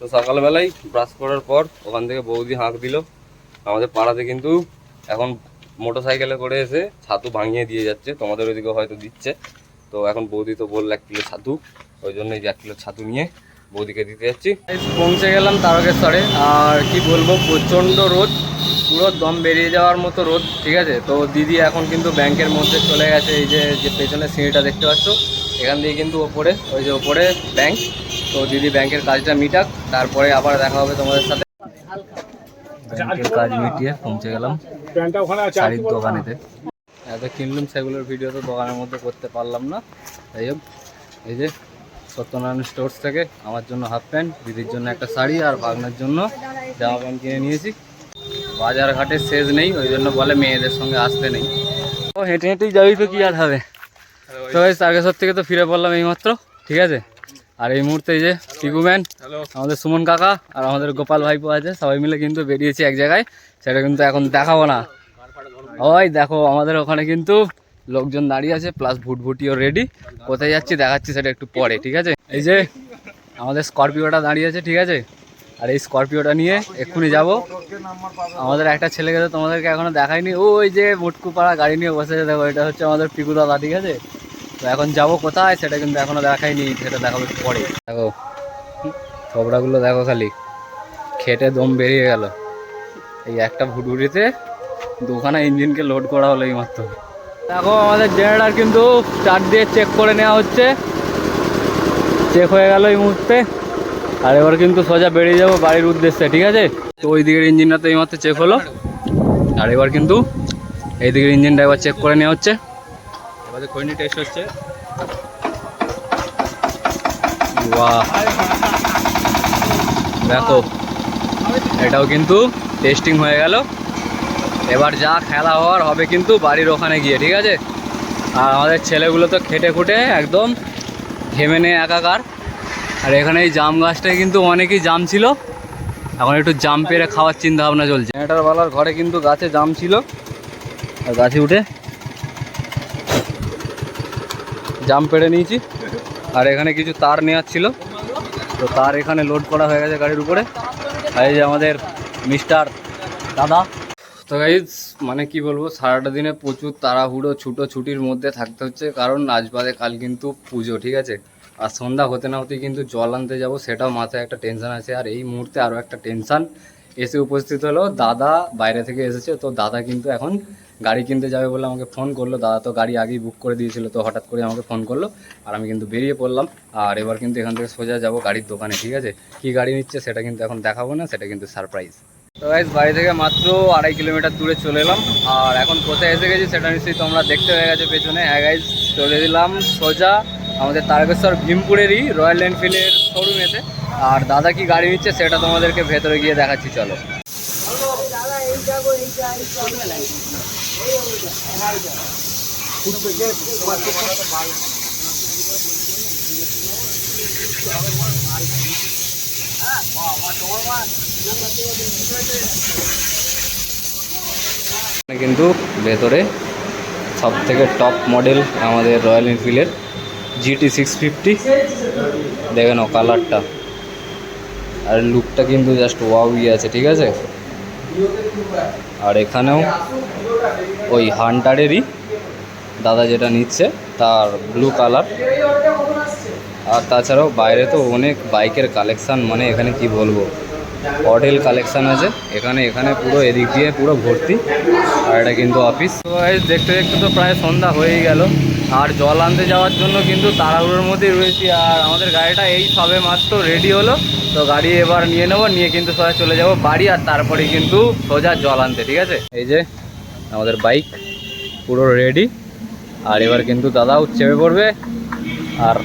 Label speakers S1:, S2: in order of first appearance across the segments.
S1: তো সকালবেলায় ব্রাশ করার পর ওখান থেকে বৌদি হাঁক দিল। আমাদের পাড়াতে কিন্তু এখন মোটর সাইকেলে করে এসে ছাতু ভাঙিয়ে দিয়ে যাচ্ছে। তোমাদের ওইদিকে হয়তো দিচ্ছে। তো এখন বৌদি তো বলল এক কিলো ছাতু। ওই জন্য এই এক কিলো ছাতু নিয়ে বৌদিকে দিতে যাচ্ছি। পৌঁছে গেলাম তারকেশ্বরে। আর কি বলব, প্রচণ্ড রোদ। পুরো দম বেরিয়ে যাওয়ার মতো রোদ, ঠিক আছে? তো দিদি এখন কিন্তু ব্যাংকের মধ্যে চলে গেছে। এই যে যে পেছনে সিঁড়িটা দেখতে পাচ্ছ, এখান দিয়ে কিন্তু ওপরে, ওই যে ওপরে ব্যাংক তো দিদি ব্যাংকের কাজটা মিটাক তারপরে আবার দেখা হবে তোমাদের সাথে। ব্যাংকের কাজ মিটিয়ে পৌঁছে গেলাম শাড়ির দোকানেতে। এত কিনলাম সেগুলোর ভিডিও তো দোকানের মধ্যে করতে পারলাম না। যাই হোক এই যে সত্যনারায়ণ স্টোর্স থেকে আমার জন্য হাফ প্যান্ট দিদির জন্য একটা শাড়ি আর ভাগনার জন্য জামা প্যান্ট কিনে নিয়েছি। বাজার ঘাটে শেষ নেই ওই জন্য বলে মেয়েদের সঙ্গে আসতে নেই। ও হেঁটে হেঁটেই যাবি তো কি আর হবে? তো এই তারকেশ্বর থেকে তো ফিরে পড়লাম এইমাত্র ঠিক আছে? আর এই মুহূর্তে এই যে টিকু ম্যান আমাদের সুমন কাকা আর আমাদের গোপাল ভাইপো আছে। সবাই মিলে কিন্তু বেরিয়েছি এক জায়গায়। সেটা কিন্তু এখন দেখাবো না। ওই দেখো আমাদের ওখানে কিন্তু লোকজন দাঁড়িয়ে আছে প্লাস ভুটভুটিও রেডি কোথায় যাচ্ছি দেখাচ্ছি সেটা একটু পরে ঠিক আছে? এই যে আমাদের স্করপিওটা দাঁড়িয়ে আছে ঠিক আছে? আর এই স্করপিওটা নিয়ে এক্ষুনি যাব। আমাদের একটা ছেলেকে তো তোমাদেরকে এখনও দেখাইনি। ওই যে মুটকুপাড়া গাড়ি নিয়ে বসে দেখো এটা হচ্ছে আমাদের পিকু দাদা ঠিক আছে? তো এখন যাব কোথায় সেটা কিন্তু এখনও দেখাইনি, সেটা দেখাবো পরে। দেখো থবড়াগুলো দেখো খালি। খেটে দম বেরিয়ে গেল। এই একটা ভুটভুটিতে দুখানা ইঞ্জিনকে লোড করা হলো এই মাত্র দেখো, আমাদের জেনারেটার কিন্তু চার দিয়ে চেক করে নেওয়া হচ্ছে। চেক হয়ে গেল এই মুহূর্তে। আর এবার কিন্তু সোজা বেরিয়ে যাব বাড়ির উদ্দেশ্যে, ঠিক আছে? তো ওই দিকের ইঞ্জিনটা তো এই মাত্র চেক হলো। আর এবার কিন্তু এই দিকের ইঞ্জিনটা এবার চেক করে নেওয়া হচ্ছে। এবার খৈনি টেস্ট হচ্ছে। বাহ। দেখো, এটাও কিন্তু টেস্টিং হয়ে গেল। এবার যা খেলা হওয়ার হবে কিন্তু বাড়ির ওখানে গিয়ে, ঠিক আছে? আর আমাদের ছেলেগুলো তো খেটে খুটে একদম ঘেমে নেয় একাকার। আর এখানে এই জাম গাছটায় কিন্তু অনেকই জাম ছিল। এখন একটু জাম পেরে খাওয়ার চিন্তা ভাবনা চলছে। জেনারেটারওয়ালার ঘরে কিন্তু গাছে জাম ছিল। আর গাছে উঠে জাম পেড়ে নিয়েছি। আর এখানে কিছু তার নেওয়ার ছিল। তো তার এখানে লোড করা হয়ে গেছে গাড়ির উপরে। আর এই যে আমাদের মিস্টার দাদা। তো গাইজ মানে কি বলব, সারাটা দিনে প্রচুর তাড়াহুড়ো ছুটো ছুটির মধ্যে থাকতে হচ্ছে। কারণ আজ বাদে কাল কিন্তু পুজো, ঠিক আছে? আর সন্ধ্যা হতে না হতেই কিন্তু জল আনতে যাব, সেটাও মাথায় একটা টেনশন আছে। আর এই মুহূর্তে আরও একটা টেনশন এসে উপস্থিত হলো। দাদা বাইরে থেকে এসেছে, তো দাদা কিন্তু এখন গাড়ি কিনতে যাবে বলে আমাকে ফোন করল। দাদা তো গাড়ি আগেই বুক করে দিয়েছিল, তো হঠাৎ করে আমাকে ফোন করল আর আমি কিন্তু বেরিয়ে পড়লাম। আর এবার কিন্তু এখান থেকে সোজা যাব গাড়ির দোকানে, ঠিক আছে? কি গাড়ি নিচ্ছে সেটা কিন্তু এখন দেখাবো না, সেটা কিন্তু সারপ্রাইজ তো গাইজ বাড়ি থেকে মাত্র আড়াই কিলোমিটার দূরে চলে এলাম। আর এখন কোথায় এসে গেছি সেটা নিশ্চয়ই তোমরা দেখতে হয়ে গেছে পেছনে। হ্যাঁ গাইজ চলে দিলাম সোজা আমাদের তারকেশ্বর ভীমপুরেরই রয়্যাল এনফিল্ডের শোরুমেতে আর দাদা কি গাড়ি নিচ্ছে সেটা তোমাদেরকে ভেতরে গিয়ে দেখাচ্ছি, চলো। কিন্তু ভেতরে সব থেকে টপ মডেল আমাদের রয়্যাল এনফিল্ডের জিটি সিক্স ফিফটি দেখে নাও কালারটা আর লুকটা কিন্তু জাস্ট ওয়াও ইয়ে আছে, ঠিক আছে? আর এখানেও ওই হান্টারেরই দাদা যেটা নিচ্ছে, তার ব্লু কালার আর তাছাড়াও বাইরে তো অনেক বাইকের কালেকশান মানে এখানে কি বলব? মডেল কালেকশান আছে। এখানে এখানে পুরো এদিক দিয়ে পুরো ভর্তি। আর এটা কিন্তু অফিস তো দেখতে দেখতে তো প্রায় সন্ধ্যা হয়েই গেল। আর জল আনতে যাওয়ার জন্য কিন্তু তাড়াহুড়োর মধ্যেই রয়েছি। আর আমাদের গাড়িটা এই সবে মাত্র রেডি হলো। তো গাড়ি এবার নিয়ে নেব, নিয়ে কিন্তু সোজা চলে যাব বাড়ি। আর তারপরে কিন্তু সোজা জল আনতে, ঠিক আছে? এই যে, আমাদের বাইক পুরো রেডি আর এবার কিন্তু দাদাও চেপে পড়বে। আর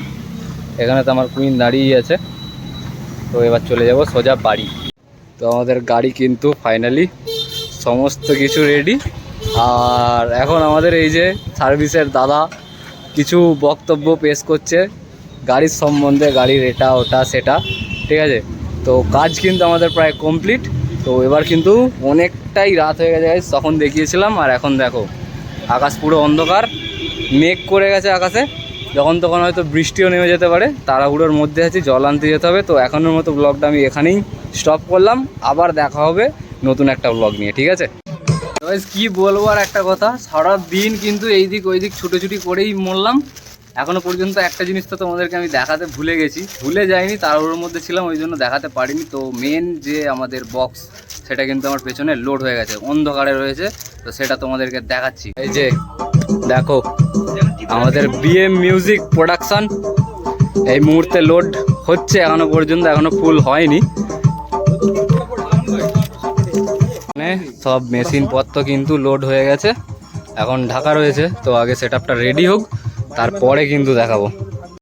S1: এখানে তো আমার কুইন দাঁড়িয়েই আছে। তো এবার চলে যাব সোজা বাড়ি। তো আমাদের গাড়ি কিন্তু ফাইনালি সমস্ত কিছু রেডি আর এখন আমাদের এই যে সার্ভিসের দাদা কিছু বক্তব্য পেশ করছে, গাড়ির সম্বন্ধে, গাড়ির এটা, ওটা, সেটা, ঠিক আছে? তো কাজ কিন্তু আমাদের প্রায় কমপ্লিট তো এবার কিন্তু অনেকটাই রাত হয়ে গেছে তখন দেখিয়েছিলাম, আর এখন দেখো, আকাশ পুরো অন্ধকার, মেঘ করে গেছে আকাশে। যখন তখন হয়তো বৃষ্টিও নেমে যেতে পারে তাড়াহুড়োর মধ্যে আছি, জল আনতে যেতে হবে। তো এখনের মতো ব্লগটা আমি এখানেই স্টপ করলাম, আবার দেখা হবে নতুন একটা ব্লগ নিয়ে, ঠিক আছে? কি বলব আর একটা কথা সারা দিন কিন্তু এই দিক ওই দিক ছুটোছুটি করেই মরলাম। এখনও পর্যন্ত একটা জিনিস তো তোমাদেরকে আমি দেখাতে ভুলে গেছি। ভুলে যাইনি, তাড়াহুড়োর মধ্যে ছিলাম, ওই জন্য দেখাতে পারিনি। তো মেন যে আমাদের বক্স সেটা কিন্তু আমার পেছনে লোড হয়ে গেছে, অন্ধকারে রয়েছে, তো সেটা তোমাদেরকে দেখাচ্ছি। এই যে, দেখো, আমাদের বিএম মিউজিক প্রোডাকশন এই মুহূর্তে লোড হচ্ছে, এখনও পর্যন্ত এখনও ফুল হয়নি। সব মেশিন পত্র কিন্তু লোড হয়ে গেছে। এখন ঢাকা রয়েছে, তো আগে সেট রেডি হোক, তারপরে কিন্তু দেখাবো।